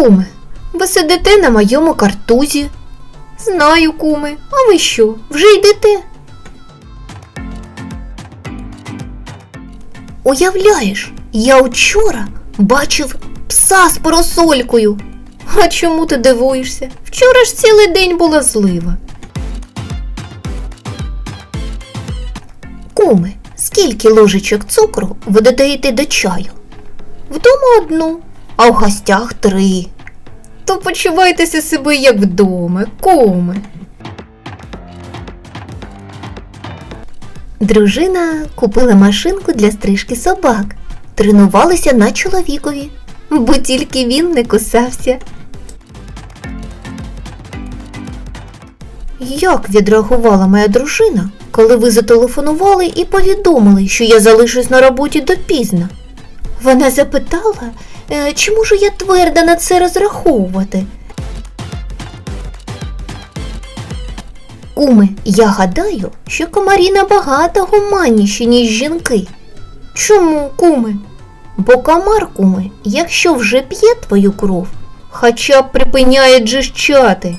Куме, ви сидите на моєму картузі. Знаю, куме, а ви що, вже йдете? Уявляєш, я вчора бачив пса з поросолькою. А чому ти дивуєшся? Вчора ж цілий день була злива. Куми, скільки ложечок цукру ви додаєте до чаю? Вдома одну, а в гостях три. То почувайтеся себе як вдома, куми. Дружина купила машинку для стрижки собак. Тренувалися на чоловікові, бо тільки він не кусався. Як відреагувала моя дружина, коли ви зателефонували і повідомили, що я залишусь на роботі допізно? Вона запитала, е, чи можу я твердо на це розраховувати. Куми, я гадаю, що комарі набагато гуманніші, ніж жінки. Чому, куми? Бо комар, куми, якщо вже п'є твою кров, хоча б припиняє джищати.